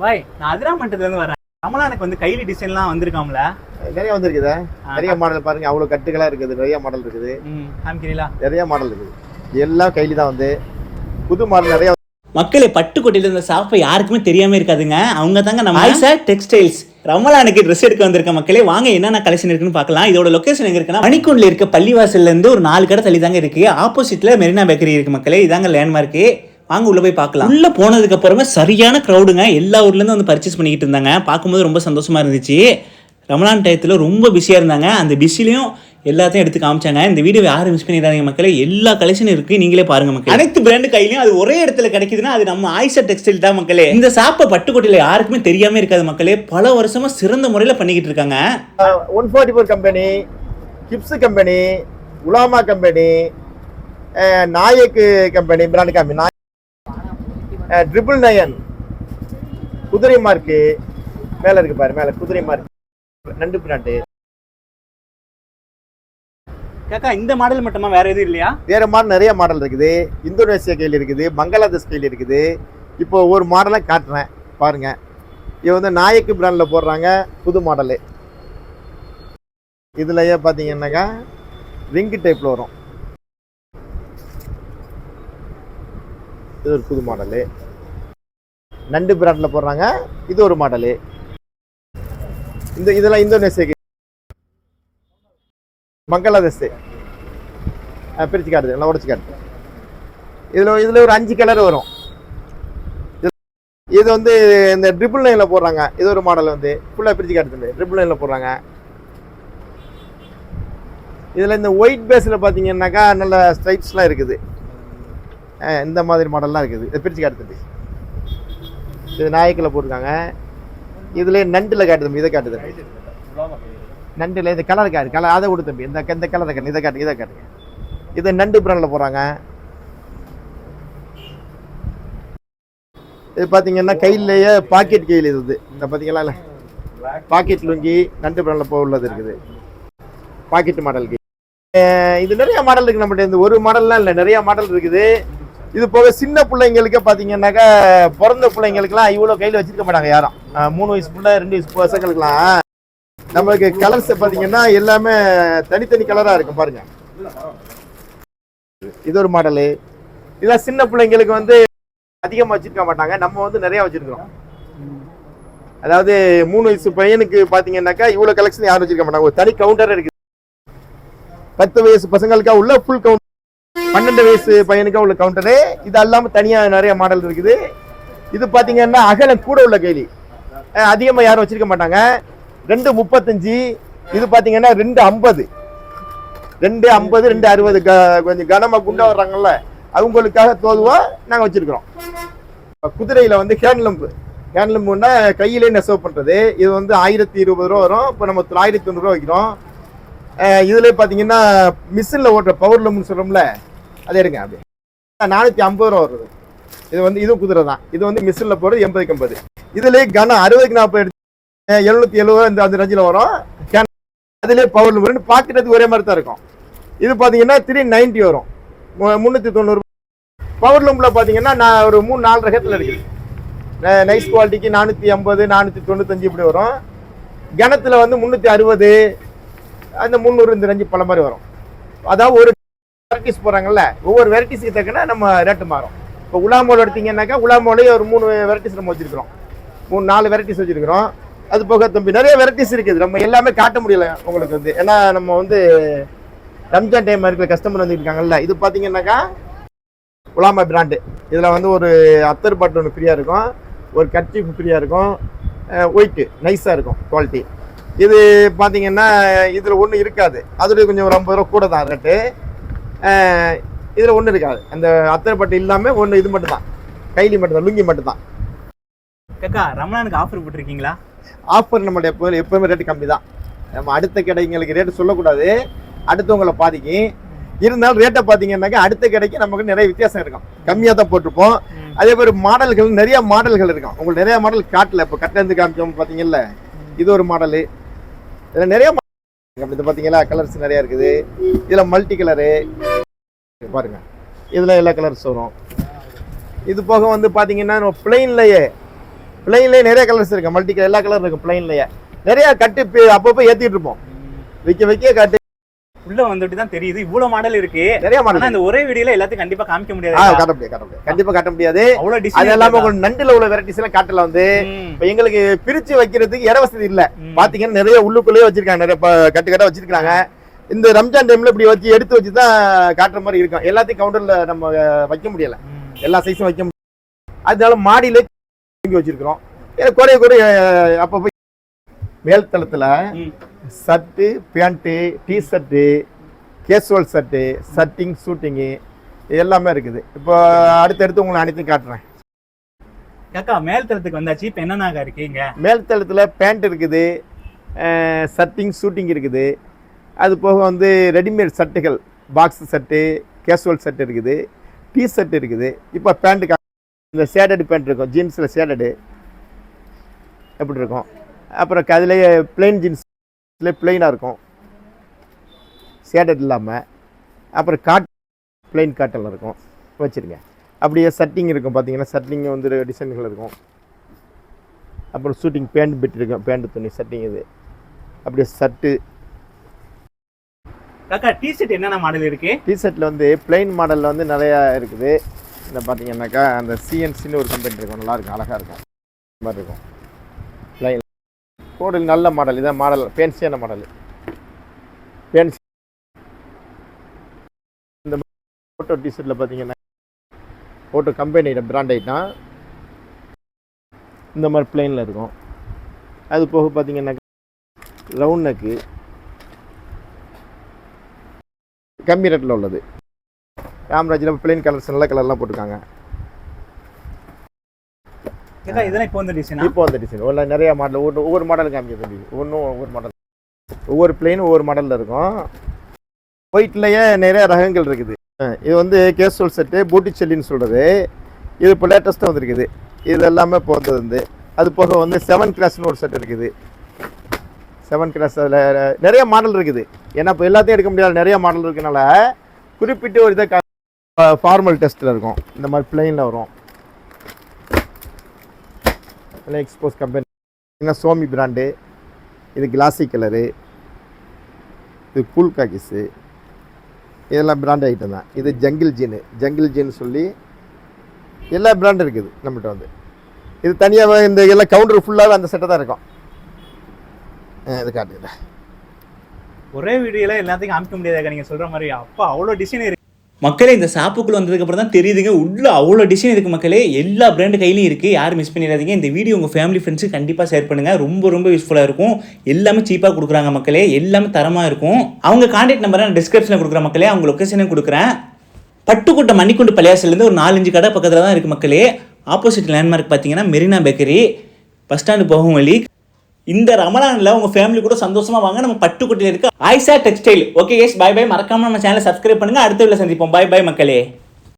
பாய் நான் அதிராமட்டத்துல இருந்து வரேன் ரமலானுக்கு வந்து கைலி டிசைன்லாம் வந்திருக்காம்ல? நிறைய வந்திருக்குதா. நிறைய மாடல் பாருங்க அவ்வளவு கட்டுகளா இருக்குது நிறைய மாடல் இருக்குது. ம் காமிக்கிறீங்களா? நிறைய மாடல் இருக்குது. எல்லாம் கைலி தான் வந்து. புது மாடல் நிறைய மக்களே பட்டுக்கோட்டையில இருந்த சாப்பை யாருக்குமே தெரியாம இருக்காதுங்க. அவங்க தாங்க நம்ம ஆயிஷா டெக்ஸ்டைல்ஸ் ரமலானுக்கு ட்ரெஸ் எடுக்க வந்திருக்க மக்களே. வாங்க என்னென்ன கலெக்ஷன் இருக்குன்னு பார்க்கலாம். இதோட லொகேஷன் எங்க இருக்குன்னா மணிக்கூண்ட்ல இருக்க பள்ளிவாசல்ல இருந்து ஒரு நாலு கடை தள்ளி தாங்க இருக்கு. ஆப்போசிட்ல மெரினா பேக்கரி இருக்கு மக்களே. இதாங்க லேண்ட்மார்க்கு வாங்க உள்ள போய் பார்க்கலாம். உள்ள போனதுக்கு அப்புறமே சரியான க்ரௌடுங்க எல்லா ஊர்ல இருந்து வந்து பர்ச்சேஸ் பண்ணிக்கிட்டு இருந்தாங்க. பார்க்கும்போது ரொம்ப சந்தோஷமா இருந்துச்சு. ரமலான் டயத்தில் ரொம்ப பிஸியாக இருந்தாங்க. அந்த பிஸிலையும் எல்லாத்தையும் எடுத்து காமிச்சாங்க. இந்த வீடியோ யாரும் மிஸ் பண்ணிடாதீங்க மக்களே. எல்லா கலெக்ஷனும் இருக்கு. நீங்களே பாருங்க மக்களே. அனைத்து பிராண்டு கையிலையும் அது ஒரே இடத்துல கிடைக்குதுன்னா அது நம்ம ஆயிஷா டெக்ஸ்டைல் தான் மக்களே. இந்த சாப்பை பட்டுக்கோட்டையில் யாருக்குமே தெரியாம இருக்காது மக்களே. பல வருஷமா சிறந்த முறையில் பண்ணிக்கிட்டு இருக்காங்க. One forty four company Gibbs company Ulama company நாயக்கு company brand company triple nine குதிரை மார்க்கு மேலே இருக்கு பாரு மேலே குதிரை மார்க். நண்டு பிராண்டு காக்கா இந்த மாடல் மட்டுமா? வேற எதுவும் இல்லையா? வேற மாடல் நிறைய மாடல் இருக்குது. இந்தோனேசியா கையில் இருக்குது பங்களாதேஷ் கையில் இருக்குது. இப்போ ஒரு மாடலாக காட்டுறேன் பாருங்க. இது வந்து நாயக்கு பிராண்டில் போடுறாங்க புது மாடலு இதுலயே பார்த்தீங்கன்னாக்கா ரிங்கு டைப்பில் வரும். இது ஒரு புது மாடலு. நண்டு பிராண்டில் போடுறாங்க. இது ஒரு மாடலு. இந்த இதெல்லாம் இந்தோனேசியாக்கு. பங்களாதேஷ். பிரித்து காட்டுது. நல்லா உடச்சு காட்டுது. இதில் இதில் ஒரு அஞ்சு கலர் வரும். இது- வந்து இந்த ட்ரிபிள் நைனில் போடுறாங்க. இது ஒரு மாடல் வந்து. ஃபுல்லாக பிரித்து காட்டுது ட்ரிபிள் நைனில் போடுறாங்க. இதில் இந்த ஒயிட் பேஸில் பார்த்தீங்கன்னாக்கா நல்ல ஸ்ட்ரைப்ஸ்லாம் இருக்குது. இந்த மாதிரி மாடல்லாம் இருக்குது. இதை பிரிச்சு காட்டுது இது நாயக்கில் போட்டிருக்காங்க. இதுல நண்டுல காட்டுது இதை காட்டுது நண்டுல இந்த கலர் காட்டு கலர் அதை கொடு தம்பி. இந்த இந்த கலரை காட்டு இதை காட்டு இதை காட்டுங்க இது நண்டு பிராண்டில் போகிறாங்க இது பார்த்தீங்கன்னா கையிலேயே பாக்கெட் கையில் இது இது. இந்த பார்த்தீங்களா இல்லை? பாக்கெட் லுங்கி நண்டு பிராண்டில் போக உள்ளது இருக்குது. பாக்கெட் மாடலுக்கு இது நிறைய மாடல் இருக்கு நம்மகிட்ட. இந்த ஒரு மாடல்லாம் இல்லை. நிறைய மாடல் இருக்குது. இது போக சின்ன பிள்ளைங்களுக்கு பார்த்தீங்கன்னாக்கா பிறந்த பிள்ளைங்களுக்குலாம் இவ்வளோ கையில் வச்சிருக்க மாட்டாங்க யாரும். மூணு வயசு பிள்ளை ரெண்டு வயசு பசங்களுக்குலாம் நம்மளுக்கு கலர்ஸ் பார்த்தீங்கன்னா எல்லாமே தனித்தனி கலராக இருக்கும் பாருங்க. இது ஒரு மாடலு இதெல்லாம் சின்ன பிள்ளைங்களுக்கு வந்து அதிகமாக வச்சிருக்க மாட்டாங்க. நம்ம வந்து நிறைய வச்சிருக்கிறோம். அதாவது மூணு வயசு பையனுக்கு பார்த்தீங்கன்னாக்கா இவ்வளோ கலெக்ஷன் யாரும் வச்சிருக்க மாட்டாங்க. ஒரு தனி கவுண்டர் இருக்குது. பத்து வயசு பசங்களுக்கா உள்ள ஃபுல் கவுண்டர் பன்னெண்டு வயசு பையனுக்கு உள்ள கவுண்டரு இது அல்லாமல் தனியா நிறைய மாடல் இருக்குது. இது பாத்தீங்கன்னா அகலம் கூட உள்ள கைலி. அதிகமாக அதிகமா யாரும் வச்சிருக்க மாட்டாங்க. ரெண்டு முப்பத்தஞ்சு இது பாத்தீங்கன்னா ரெண்டு ஐம்பது. ரெண்டு ஐம்பது ரெண்டு அறுபது க- கொஞ்சம் கனமா குண்டா வர்றாங்கல்ல அவங்களுக்காக தோதுவா நாங்க வச்சிருக்கிறோம். குதிரையில வந்து ஹேண்ட்லம்பு ஹேண்ட்லம்புன்னா கையிலே நெசவு பண்றது. இது வந்து ஆயிரத்தி இருபது ரூபா வரும். இப்போ நம்ம ஆயிரத்தி தொண்ணூறுவா வைக்கிறோம். இதில் இதுல பாத்தீங்கன்னா மிஷின்ல ஓட்டுற பவர் லம்புன்னு சொல்றோம்ல அது எடுங்க அப்படியே. நானூற்றி ஐம்பது ரூபா வருது. இது வந்து இதுவும் குதிரை தான் இது வந்து மிஷினில் போடுறது எண்பதுக்கு ஐம்பது இதுலேயே கனம் அறுபதுக்கு நாற்பது எடுத்து எழுநூற்றி எழுபது இந்த அந்த ரஞ்சில் வரும். Can- அதுலயே பவர் லூம் ரெண்டு ஒரே மாதிரி தான் இருக்கும். இது பார்த்தீங்கன்னா த்ரீ நைன்டி வரும். முந்நூற்றி தொண்ணூறு பவர் லூமில் பார்த்தீங்கன்னா நான் ஒரு மூணு நாலு ரகத்தில் இருக்குது நைஸ் குவாலிட்டிக்கு நானூற்றி ஐம்பது நானூற்றி தொண்ணூத்தஞ்சு இப்படி வரும். கணத்துல வந்து முந்நூற்றி அறுபது அந்த முந்நூறு இந்த ரஞ்சு பல மாதிரி வரும். அதாவது ஒரு வெரைட்டிஸ் போகிறாங்கல்ல ஒவ்வொரு வெரைட்டிஸ்க்கு தக்கன நம்ம ரேட்டு மாறும். இப்போ உலாமோல் எடுத்தீங்கன்னாக்கா உலாமோலே ஒரு மூணு வெரைட்டிஸ் நம்ம வச்சுருக்கிறோம். மூணு நாலு வெரைட்டிஸ் வச்சுருக்கிறோம். அது போக தம்பி நிறைய வெரைட்டிஸ் இருக்குது. நம்ம எல்லாமே காட்ட முடியல உங்களுக்கு வந்து. ஏன்னா நம்ம வந்து ரம்ஜான் டைம் இருக்கிற கஸ்டமர் வந்துருக்காங்கல்ல இது பார்த்தீங்கன்னாக்கா உலாமா பிராண்டு இதில் வந்து ஒரு அத்தர் பாட்டு ஒன்று ஃப்ரீயாக இருக்கும். ஒரு கட்சி ஃப்ரீயாக இருக்கும். ஒயிட்டு நைஸாக இருக்கும் குவாலிட்டி இது பார்த்தீங்கன்னா இதில் ஒன்றும் இருக்காது. அதில் கொஞ்சம் ஒரு ஐம்பது ரூபா கூட தான் ரேட்டு இதில் ஒன்றும் இருக்காது. அந்த அத்தர் பட்டு இல்லாமல் ஒன்று இது மட்டும் தான் கைலி மட்டும் தான் லுங்கி மட்டும் தான் காக்கா ரமலானுக்கு ஆஃபர் போட்டிருக்கீங்களா? ஆஃபர் நம்மளுடைய எப்போ எப்போவுமே ரேட்டு கம்மி தான் நம்ம அடுத்த கடைங்களுக்கு ரேட்டு சொல்லக்கூடாது. அடுத்தவங்களை பாதிக்கும் இருந்தாலும் ரேட்டை பார்த்தீங்கன்னாக்கா அடுத்த கடைக்கு நமக்கு நிறைய வித்தியாசம் இருக்கும். கம்மியாக தான் போட்டிருப்போம். அதே மாதிரி மாடல்கள் நிறைய மாடல்கள் இருக்கும். உங்களுக்கு நிறைய மாடல் காட்டல இப்போ கட்டிலேருந்து காமிச்சோம் பார்த்தீங்கல்ல இது ஒரு மாடலு இதில் நிறைய. அப்படி இது பார்த்தீங்களா கலர்ஸ் நிறைய இருக்குது. இதில் மல்டி கலரு பாருங்க. இதில் எல்லா கலர்ஸ் வரும். இது போக வந்து பார்த்தீங்கன்னா நம்ம பிளெயின்லையே பிளைன்லயே நிறைய கலர்ஸ் இருக்கு. மல்டி எல்லா கலர் இருக்கும் பிளைன்லயே நிறைய கட்டு அப்பப்போ ஏத்திட்டு இருப்போம். வைக்க வைக்க கட்டு. உள்ள வந்துட்டு தான் தெரியுது. இவ்வளவு மாடல் இருக்கு. நிறைய மாடல் இந்த ஒரே வீடியோல எல்லாத்தையும் கண்டிப்பா காமிக்க முடியாது காட்ட முடியாது காட்ட முடியாது. கண்டிப்பா காட்ட முடியாது. அவ்வளவு அது டிசைன் இல்லாம உங்களுக்கு நண்டுல உள்ள வெரைட்டிஸ் எல்லாம் காட்டல வந்து இப்ப எங்களுக்கு பிரிச்சு வைக்கிறதுக்கு இட வசதி இல்ல. பாத்தீங்கன்னா நிறைய உள்ளுக்குள்ளேயே வச்சிருக்காங்க. நிறைய கட்டு கட்டா வச்சிருக்காங்க இந்த ரம்ஜான் டைம்ல இப்படி வச்சு எடுத்து வச்சு தான் காட்டுற மாதிரி இருக்கும். எல்லாத்தையும் கவுண்டர்ல நம்ம வைக்க முடியல. எல்லா சைஸும் வைக்க முடியல. அதனால மாடியில தூங்கி வச்சிருக்கிறோம். குறைய குறைய அஹ், அப்பப்போ மேல் தளத்துல shirt pant T shirt casual shirt shirting suiting எல்லாமே இருக்குது. இப்போ அடுத்தடுத்து உங்களை அனைத்தையும் காட்டுறேன். காக்கா மேல் தளத்துக்கு வந்தாச்சு. இப்ப என்னன்னாக்கா இருக்கு இங்க மேல் தளத்தில் பேண்ட் இருக்குது ஷர்ட்டிங் ஷூட்டிங் இருக்குது. அது போக வந்து ரெடிமேட் சட்டைகள் பாக்ஸ் சட்டு கேஷுவல் சட்டு இருக்குது டீ ஷர்ட் இருக்குது. இப்போ பேண்ட்டு இந்த சேடடு பேண்ட் இருக்கும். ஜீன்ஸில் சேடடு எப்படி இருக்கும் அப்புறம் அதுலேயே பிளெயின் ஜீன்ஸ்லேயே பிளெயினாக இருக்கும். சேடட் இல்லாமல் அப்புறம் காட் பிளெயின் காட்டில் இருக்கும். வச்சுருங்க. அப்படியே சட்டிங் இருக்கும் பார்த்தீங்கன்னா சட்டிங் வந்து டிசைன்கள் இருக்கும். அப்புறம் ஷூட்டிங் பேண்ட் பிட் இருக்கும். பேண்ட் துணி சட்டிங் இது. அப்படியே சட்டு காக்கா டி ஷர்ட் என்னென்ன மாடல் இருக்கு? டிஷர்ட்டில் வந்து பிளைன் மாடலில் வந்து நிறையா இருக்குது. இந்த பார்த்தீங்கன்னாக்கா அந்த சிஎன்சின்னு ஒரு கம்பெனி இருக்கும். நல்லா இருக்கும். அழகாக இருக்கும். மாதிரி இருக்கும். பிளைன் கோடல் நல்ல மாடல் இதான் மாடல் ஃபேன்சியான மாடல் ஃபேன்சி இந்த ஃபோட்டோ டிஷர்ட்டில் பார்த்தீங்கன்னா ஃபோட்டோ கம்பெனியோட பிராண்ட் ஐட்டம் இந்த மாதிரி பிளைனில் இருக்கும். அது போக பார்த்தீங்கன்னாக்கா ரவுண்ட் நெக்கு கம்மி ரேட்டில் உள்ளது. ராம்ராஜில் பிளெயின் கலர்ஸ் நல்ல கலர்லாம் போட்டிருக்காங்க. இதெல்லாம் இப்போ வந்து டிசைனா இப்போ அந்த டிசைன் ஒன்று நிறைய மாடல் ஒவ்வொரு ஒவ்வொரு மாடல் காமிக்க தம்பி ஒன்றும் ஒவ்வொரு மாடல் ஒவ்வொரு பிளெயின் ஒவ்வொரு மாடலில் இருக்கும். ஒயிட்லேயே நிறைய ரகங்கள் இருக்குது. இது வந்து கேஸ்வல் செட்டு பூட்டிச்செல்லின்னு சொல்கிறது இது இப்போ லேட்டஸ்ட்டாக வந்திருக்குது. இது எல்லாமே வந்தது வந்து அது போக வந்து செவன் கிளாஸ்னு ஒரு செட் இருக்குது. செவன் கிளாஸ் அதில் நிறைய மாடல் இருக்குது. ஏன்னா இப்போ எல்லாத்தையும் எடுக்க முடியாது நிறைய மாடல் இருக்கனால குறிப்பிட்டு ஒரு இதை ஃபார்மல் டெஸ்ட்டில் இருக்கும். இந்த மாதிரி பிளெயினில் வரும். எக்ஸ்போஸ் கம்பெனி என்ன சோமி பிராண்டு இது கிளாசி கலரு இது கூல் காக்கிஸு இதெல்லாம் பிராண்ட் ஐட்டம் தான். இது ஜங்கிள் ஜீனு ஜங்கிள் ஜீன் சொல்லி எல்லா பிராண்டும் இருக்குது நம்மகிட்ட வந்து. இது தனியாக இந்த எல்லாம் கவுண்டர் ஃபுல்லாகவே அந்த செட்டை தான் இருக்கும். இது காட்டுகிறேன் ஒரே வீடியோல எல்லாத்தையும் காமிக்க முடியாதாக்கா நீங்க சொல்ற மாதிரி. அப்பா அவ்வளவு டிசைன் இருக்கு. மக்களே இந்த ஷாப்புக்குள்ள வந்ததுக்கு அப்புறம் தான் தெரியுதுங்க. உள்ள அவ்வளோ டிசைன் இருக்கு மக்களே. எல்லா பிராண்டு கையிலையும் இருக்கு. யாரும் மிஸ் பண்ணிடாதீங்க. இந்த வீடியோ உங்க ஃபேமிலி ஃப்ரெண்ட்ஸுக்கு கண்டிப்பாக ஷேர் பண்ணுங்க. ரொம்ப ரொம்ப யூஸ்ஃபுல்லாக இருக்கும். எல்லாமே சீப்பாக கொடுக்குறாங்க மக்களே. எல்லாமே தரமாக இருக்கும். அவங்க கான்டாக்ட் நம்பரை நான் டிஸ்கிரிப்ஷனில் கொடுக்குறேன் மக்களே. அவங்க லொக்கேஷனையும் கொடுக்குறேன். பட்டுக்கோட்டை மணிக்குண்டு பள்ளியாசிலேருந்து ஒரு நாலஞ்சு கடை பக்கத்தில் தான் இருக்குது மக்களே. ஆப்போசிட் லேண்ட்மார்க் பார்த்தீங்கன்னா மெரினா பேக்கரி பஸ் ஸ்டாண்டு போகும் வழி. இந்த ரமலானில் உங்கள் ஃபேமிலி கூட சந்தோஷமா வாங்க. நம்ம பட்டுக்குட்டியில் இருக்க Aisa textile okay yes bye bye மறக்காம நம்ம சேனலை சப்ஸ்கிரைப் பண்ணுங்க. அடுத்த வீடியோல சந்திப்போம். பை பை மக்களே.